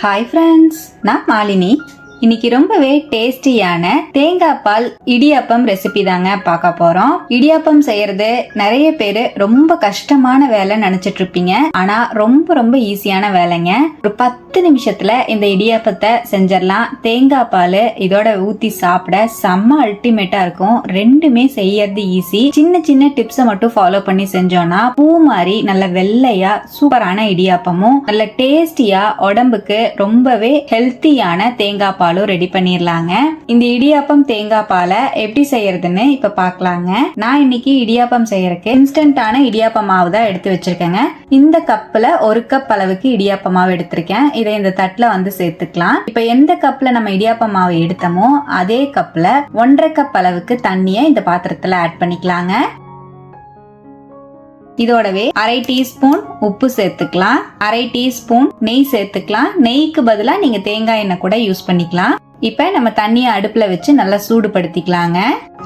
Hi friends நான் மாலினி. இன்னைக்கு ரொம்பவே டேஸ்டியான தேங்காய் பால் இடியாப்பம் ரெசிபி தாங்க பார்க்க போறோம். இடியாப்பம் செய்யறது நிறைய பேர் ரொம்ப கஷ்டமான வேலை நினைச்சிட்டு இருப்பீங்க. ஆனா ரொம்ப ரொம்ப ஈஸியான வேலைங்க. ஒரு பத்து பத்து நிமிஷத்துல இந்த இடியாப்பத்தை செஞ்சிடலாம். தேங்காய் பால் இதோட ஊத்தி சாப்பிட செம்ம அல்டிமேட்டா இருக்கும். ரெண்டுமே செய்யறது ஈஸி சின்ன சின்ன டிப்ஸை மட்டும் ஃபாலோ பண்ணி செஞ்சோம்னா பூ மாதிரி நல்ல வெள்ளையா சூப்பரான இடியாப்பமும் நல்ல டேஸ்டியா உடம்புக்கு ரொம்பவே ஹெல்த்தியான தேங்காய் பாலும் ரெடி பண்ணிடலாங்க. இந்த இடியாப்பம் தேங்காய் பாலை எப்படி செய்யறதுன்னு இப்ப பார்க்கலாங்க. நான் இன்னைக்கு இடியாப்பம் செய்யறதுக்கு இன்ஸ்டன்டான இடியாப்ப மாவு தான் எடுத்து வச்சிருக்கேங்க. இந்த கப்ல ஒரு கப் அளவுக்கு இடியாப்ப மாவு எடுத்திருக்கேன். இதை இந்த தட்டுல வந்து சேர்த்துக்கலாம். இப்ப எந்த கப்ல நம்ம இடியாப்ப மாவு எடுத்தோமோ அதே கப்ல ஒன்றரை கப் அளவுக்கு தண்ணியை இந்த பாத்திரத்துல ஆட் பண்ணிக்கலாங்க. இதோடவே அரை டீஸ்பூன் உப்பு சேர்த்துக்கலாம். அரை டீஸ்பூன் நெய் சேர்த்துக்கலாம். நெய்க்கு பதிலா நீங்க தேங்காய் எண்ணெய் கூட யூஸ் பண்ணிக்கலாம். இப்போ நம்ம தண்ணியை அடுப்பில் வச்சு நல்லா சூடுபடுத்திக்கலாங்க.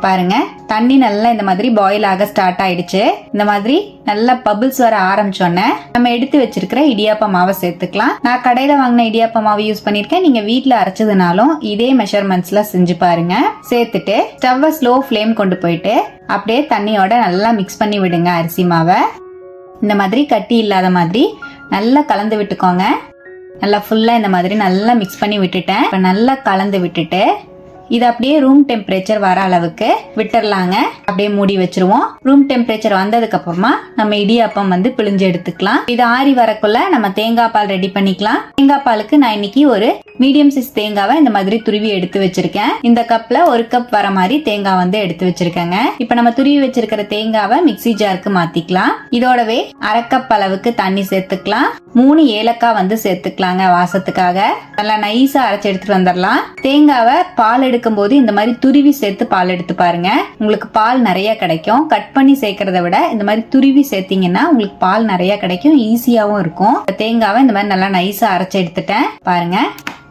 பாருங்க தண்ணி நல்லா இந்த மாதிரி பாயில் ஆக ஸ்டார்ட் ஆயிடுச்சு. இந்த மாதிரி நல்லா பபிள்ஸ் வர ஆரம்பிச்சோன்னே நம்ம எடுத்து வச்சிருக்கிற இடியாப்ப மாவை சேர்த்துக்கலாம். நான் கடையில வாங்கின இடியாப்ப மாவு யூஸ் பண்ணிருக்கேன் நீங்க வீட்டுல அரைச்சதுனாலும் இதே மெஷர்மெண்ட்ஸ்ல செஞ்சு பாருங்க. சேர்த்துட்டு ஸ்டவ்வை ஸ்லோ ஃப்ளேம் கொண்டு போயிட்டு அப்படியே தண்ணியோட நல்லா மிக்ஸ் பண்ணி விடுங்க அரிசி மாவை. இந்த மாதிரி கட்டி இல்லாத மாதிரி நல்லா கலந்து விட்டுக்கோங்க. நல்லா ஃபுல்லாக இந்த மாதிரி நல்லா மிக்ஸ் பண்ணி விட்டுட்டேன். இப்போ நல்லா கலந்து விட்டுட்டு இது அப்படியே ரூம் டெம்பரேச்சர் வர அளவுக்கு விட்டுறலாங்க. அப்படியே மூடி வச்சிருவோம். ரூம் டெம்பரேச்சர் வந்ததுக்கு அப்புறமா நம்ம இடியாப்பம் வந்து பிழிஞ்சு எடுத்துக்கலாம். இது ஆறி வரக்குள்ள நம்ம தேங்காய் பால் ரெடி பண்ணிக்கலாம். தேங்காய் பாலுக்கு நான் இன்னைக்கு ஒரு மீடியம் சைஸ் தேங்காவை இந்த மாதிரி துருவி எடுத்து வச்சிருக்கேன். இந்த கப்ல ஒரு கப் வர மாதிரி தேங்காய் வந்து எடுத்து வச்சிருக்கேங்க. இப்ப நம்ம துருவி வச்சிருக்கிற தேங்காவை மிக்ஸி ஜாருக்கு மாத்திக்கலாம். இதோடவே அரை கப் அளவுக்கு தண்ணி சேர்த்துக்கலாம். மூணு ஏலக்காய் வந்து சேர்த்துக்கலாங்க வாசத்துக்காக. நல்லா நைஸா அரைச்சு எடுத்துட்டு வந்துடலாம். தேங்காவை பால் எடுத்து எடுக்கும் போது இந்த மாதிரி துருவி சேர்த்து பால் எடுத்து பாருங்க. உங்களுக்கு பால் நிறைய கிடைக்கும். கட் பண்ணி சேர்க்கறத விட இந்த மாதிரி துருவி சேர்த்தீங்கன்னா உங்களுக்கு பால் நிறைய கிடைக்கும். ஈஸியாகவும் இருக்கும். தேங்காவை இந்த மாதிரி நல்லா நைஸா அரைச்சு எடுத்துட்டேன். பாருங்க.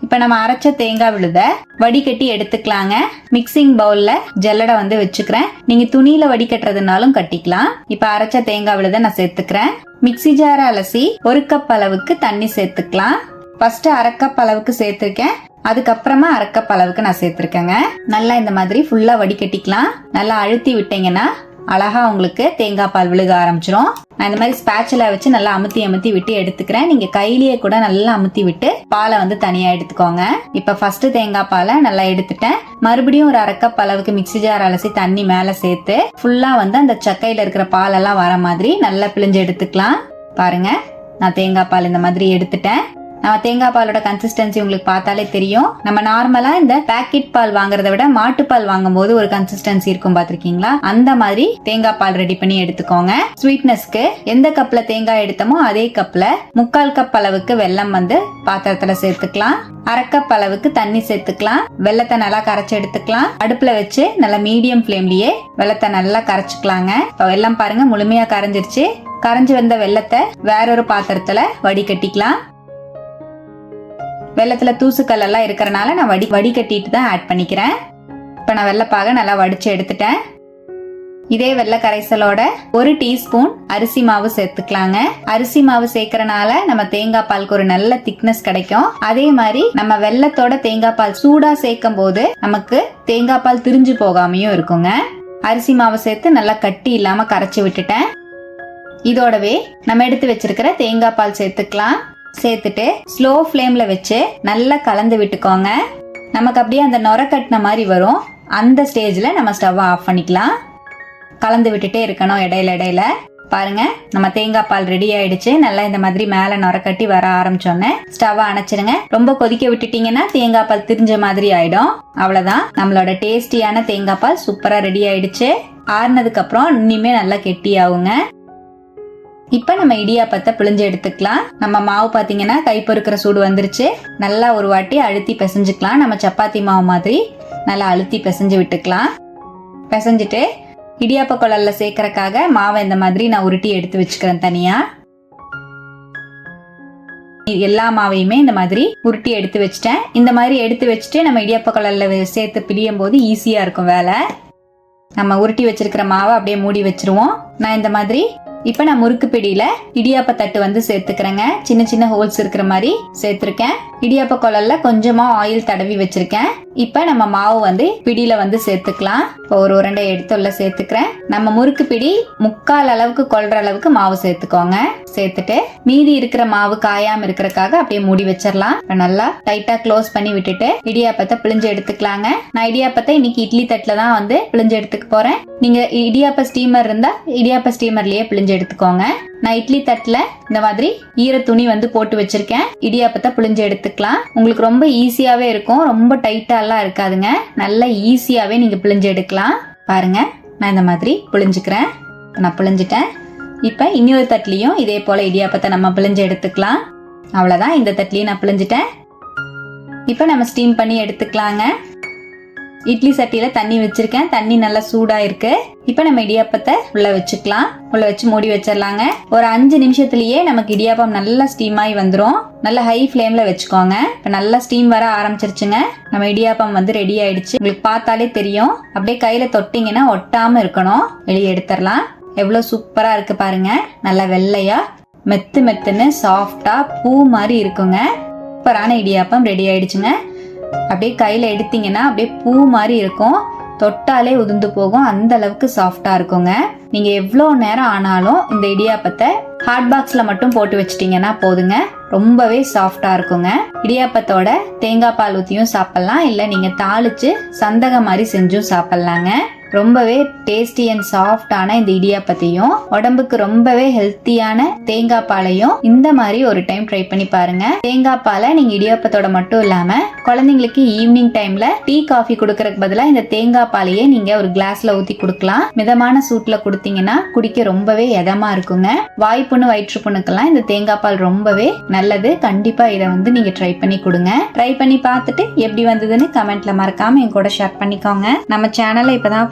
இப்ப நம்ம அரைச்ச தேங்காய் விழுத வடிகட்டி எடுத்துக்கலாங்க. மிக்சிங் பவுல்ல ஜல்லடை வந்து வச்சுக்கிறேன். நீங்க துணியில வடிகட்டுறதுனாலும் கட்டிக்கலாம். இப்ப அரைச்ச தேங்காய் விழுத நான் சேர்த்துக்கிறேன். மிக்ஸி ஜார அலசி ஒரு கப் அளவுக்கு தண்ணி சேர்த்துக்கலாம். ஃபர்ஸ்ட் அரை கப் அளவுக்கு சேர்த்துருக்கேன். அதுக்கப்புறமா அரைக்கப் அளவுக்கு நான் சேர்த்துருக்கேங்க. நல்லா இந்த மாதிரி ஃபுல்லா வடிகட்டிக்கலாம். நல்லா அழுத்தி விட்டீங்கன்னா அழகா உங்களுக்கு தேங்காய் பால் விழுக ஆரம்பிச்சிரும். நான் இந்த மாதிரி ஸ்பேச்சுல வச்சு நல்லா அமுத்தி அமுத்தி விட்டு எடுத்துக்கிறேன். நீங்க கையிலேயே கூட நல்லா அமுத்தி விட்டு பாலை வந்து தனியா எடுத்துக்கோங்க. இப்ப ஃபர்ஸ்ட் தேங்காய் பாலை நல்லா எடுத்துட்டேன். மறுபடியும் ஒரு அரை கப் அளவுக்கு மிக்ஸி ஜார் அலசி தண்ணி மேல சேர்த்து ஃபுல்லா வந்து அந்த சக்கையில இருக்கிற பாலெல்லாம் வர மாதிரி நல்லா பிழிஞ்சு எடுத்துக்கலாம். பாருங்க நான் தேங்காய் பால் இந்த மாதிரி எடுத்துட்டேன். நம்ம தேங்காய் பாலோட கன்சிஸ்டன்சி உங்களுக்கு பார்த்தாலே தெரியும். நம்ம நார்மலா இந்த பேக்கெட் பால் வாங்குறத விட மாட்டுப்பால் வாங்கும்போது ஒரு கன்சிஸ்டன்சி இருக்கும் பாத்திருக்கீங்களா அந்த மாதிரி தேங்காய் பால் ரெடி பண்ணி எடுத்துக்கோங்க. ஸ்வீட்னஸ்க்கு எந்த கப்ல தேங்காய் எடுத்தோமோ அதே கப்ல முக்கால் கப் அளவுக்கு வெல்லம் வந்து பாத்திரத்துல சேர்த்துக்கலாம். அரைக்கப் அளவுக்கு தண்ணி சேர்த்துக்கலாம். வெள்ளத்தை நல்லா கரைச்சி எடுத்துக்கலாம். அடுப்புல வச்சு நல்லா மீடியம் ஃப்ளேம்லயே வெள்ளத்தை நல்லா கரைச்சிக்கலாங்க. இப்போ வெள்ளம் பாருங்க முழுமையா கரைஞ்சிருச்சு. கரைஞ்சு வந்த வெள்ளத்தை வேறொரு பாத்திரத்துல வடிகட்டிக்கலாம். வெள்ளத்துல தூசுக்கல் எல்லாம் இருக்கிறனால நான் வடி வடிகட்டிட்டு தான் ஆட் பண்ணிக்கிறேன். இப்போ நான் வெள்ளைப்பாக நல்லா வடிச்சு எடுத்துட்டேன். இதே வெள்ளை கரைசலோட ஒரு டீஸ்பூன் அரிசி மாவு சேர்த்துக்கலாங்க. அரிசி மாவு சேர்க்கறனால நம்ம தேங்காய் பாலுக்கு ஒரு நல்ல திக்னஸ் கிடைக்கும். அதே மாதிரி நம்ம வெள்ளத்தோட தேங்காய் பால் சூடா சேர்க்கும் போது நமக்கு தேங்காய் பால் திரிஞ்சு போகாமையும் இருக்குங்க. அரிசி மாவு சேர்த்து நல்லா கட்டி இல்லாம கரைச்சி விட்டுட்டேன். இதோடவே நம்ம எடுத்து வச்சிருக்கிற தேங்காய் பால் சேர்த்துக்கலாம். சேர்த்துட்டு ஸ்லோ ஃப்ளேமில் வச்சு நல்லா கலந்து விட்டுக்கோங்க. நமக்கு அப்படியே அந்த நொர கட்டின மாதிரி வரும். அந்த ஸ்டேஜில் நம்ம ஸ்டவ்வை ஆஃப் பண்ணிக்கலாம். கலந்து விட்டுட்டே இருக்கணும் இடையில இடையில. பாருங்க நம்ம தேங்காய் பால் ரெடி ஆயிடுச்சு. நல்லா இந்த மாதிரி மேல நொரக்கட்டி வர ஆரம்பிச்சோன்னே ஸ்டவ் அணைச்சிருங்க. ரொம்ப கொதிக்க விட்டுட்டீங்கன்னா தேங்காய் பால் திரிஞ்ச மாதிரி ஆயிடும். அவ்வளவுதான். நம்மளோட டேஸ்டியான தேங்காய் பால் சூப்பரா ரெடி ஆயிடுச்சு. ஆறுனதுக்கு அப்புறம் இனிமே நல்லா கெட்டியாகுங்க. இப்போ நம்ம இடியாப்பத்தை பிழிஞ்சு எடுத்துக்கலாம். நம்ம மாவு பார்த்தீங்கன்னா கை பொறுக்கிற சூடு வந்துருச்சு. நல்லா ஒரு வாட்டி அழுத்தி பிசைஞ்சுக்கலாம். நம்ம சப்பாத்தி மாவு மாதிரி நல்லா அழுத்தி பிசைஞ்சு விட்டுக்கலாம். பிசைஞ்சிட்டு இடியாப்ப குழல்ல சேர்க்கறக்காக மாவை இந்த மாதிரி நான் உருட்டி எடுத்து வச்சுக்கிறேன் தனியா. எல்லா மாவையுமே இந்த மாதிரி உருட்டி எடுத்து வச்சிட்டேன். இந்த மாதிரி எடுத்து வச்சுட்டு நம்ம இடியாப்ப குழல்ல சேர்த்து பிழியும் போது ஈஸியா இருக்கும் வேலை. நம்ம உருட்டி வச்சிருக்கிற மாவை அப்படியே மூடி வச்சிருவோம். நான் இந்த மாதிரி இப்போ நான் முறுக்கு பிடியில இடியாப்ப தட்டு வந்து சேர்த்துக்கிறேங்க. சின்ன சின்ன ஹோல்ஸ் இருக்கிற மாதிரி சேர்த்துருக்கேன். இடியாப்ப குழல்ல கொஞ்சமா ஆயில் தடவி வச்சிருக்கேன். இப்போ நம்ம மாவு வந்து பிடியில வந்து சேர்த்துக்கலாம். இப்போ ஒரு உருண்டை எடுத்து உள்ள சேர்த்துக்கிறேன். நம்ம முறுக்கு பிடி முக்கால் அளவுக்கு கொள்ற அளவுக்கு மாவு சேர்த்துக்கோங்க. சேர்த்துட்டு மீதி இருக்கிற மாவு காயாம இருக்கிறக்காக அப்படியே மூடி வச்சிடலாம் நல்லா டைட்டா க்ளோஸ் பண்ணி விட்டுட்டு இடியாப்பத்தை பிழிஞ்சு எடுத்துக்கலாங்க. நான் இடியாப்பத்தை இன்னைக்கு இட்லி தட்டுல தான் வந்து பிழிஞ்சு எடுத்துக்க போறேன். நீங்க இடியாப்ப ஸ்டீமர் இருந்தா இடியாப்ப ஸ்டீமர்லயே பிழிஞ்சு எடுத்துக்கோங்க. நான் இட்லி தட்டுல இந்த மாதிரி ஈர துணி வந்து போட்டு வச்சிருக்கேன். இடியாப்பத்தை பிழிஞ்சு எடுத்துக்கலாம். உங்களுக்கு ரொம்ப ஈஸியாவே இருக்கும். ரொம்ப டைட்டா எல்லாம் இருக்காதுங்க. நல்லா ஈஸியாவே நீங்க பிழிஞ்சு எடுக்கலாம். பாருங்க நான் இந்த மாதிரி புளிஞ்சுக்கிறேன் நான் புளிஞ்சிட்டேன் இப்போ இன்னொரு தட்லியும் இதே போல இடியாப்பத்தை நம்ம பிழிஞ்சு எடுத்துக்கலாம். அவ்வளோதான் இந்த தட்லியும் நான் பிழிஞ்சிட்டேன். இப்போ நம்ம ஸ்டீம் பண்ணி எடுத்துக்கலாங்க. இட்லி சட்டியில தண்ணி வச்சிருக்கேன். தண்ணி நல்லா சூடா இருக்கு. இப்போ நம்ம இடியாப்பத்தை உள்ள வச்சுக்கலாம். உள்ள வச்சு மூடி வச்சிடலாங்க. ஒரு அஞ்சு நிமிஷத்துலயே நமக்கு இடியாப்பம் நல்லா ஸ்டீம் ஆகி வந்துடும் நல்லா ஹை ஃப்ளேம்ல வச்சுக்கோங்க. இப்போ நல்லா ஸ்டீம் வர ஆரம்பிச்சிருச்சுங்க. நம்ம இடியாப்பம் வந்து ரெடி ஆயிடுச்சு. உங்களுக்கு பார்த்தாலே தெரியும். அப்படியே கையில தொட்டிங்கன்னா ஒட்டாம இருக்கணும். வெளியே எடுத்துடலாம். எவ்வளோ சூப்பரா இருக்கு பாருங்க. நல்லா வெள்ளையா மெத்து மெத்துன்னு சாஃப்டா பூ மாதிரி இருக்குங்க. சூப்பரான இடியாப்பம் ரெடி ஆயிடுச்சுங்க. அப்படியே கையில் எடுத்தீங்கன்னா அப்படியே பூ மாதிரி இருக்கும். தொட்டாலே உதிர்ந்து போகும். அந்த அளவுக்கு சாஃப்டா இருக்குங்க. நீங்க எவ்வளோ நேரம் ஆனாலும் இந்த இடியாப்பத்தை ஹாட் பாக்ஸ்ல மட்டும் போட்டு வச்சிட்டீங்கன்னா போதுங்க. ரொம்பவே சாஃப்டா இருக்குங்க. இடியாப்பத்தோட தேங்காய் பால் ஊத்தியும் சாப்பிடலாம். இல்ல நீங்க தாளிச்சு சந்தகம் மாதிரி செஞ்சும் சாப்பிடலாங்க. ரொம்பவே டேஸ்டி அண்ட் சாஃப்டான இந்த இடியாப்பத்தையும் உடம்புக்கு ரொம்பவே ஹெல்த்தியான தேங்காய் பாலையும் இந்த மாதிரி ஒரு டைம் ட்ரை பண்ணி பாருங்க. தேங்காய் பாலை நீங்க இடியாப்பத்தோட மட்டும் இல்லாம குழந்தைங்களுக்கு ஈவினிங் டைம்ல டீ காஃபி கொடுக்கறதுக்கு பதிலாக இந்த தேங்காய் பாலையே நீங்க ஒரு கிளாஸ்ல ஊத்தி கொடுக்கலாம். மிதமான சூட்ல கொடுத்தீங்கன்னா குடிக்க ரொம்பவே எதமா இருக்குங்க. வாய்ப்புண்ணு வயிற்றுப்புண்ணுக்கெல்லாம் இந்த தேங்காய் பால் ரொம்பவே நல்லது. கண்டிப்பா இதை வந்து நீங்க ட்ரை பண்ணி கொடுங்க. ட்ரை பண்ணி பார்த்துட்டு எப்படி வந்ததுன்னு கமெண்ட்ல மறக்காம என் கூட ஷேர் பண்ணிக்கோங்க. நம்ம சேனலை இப்பதான்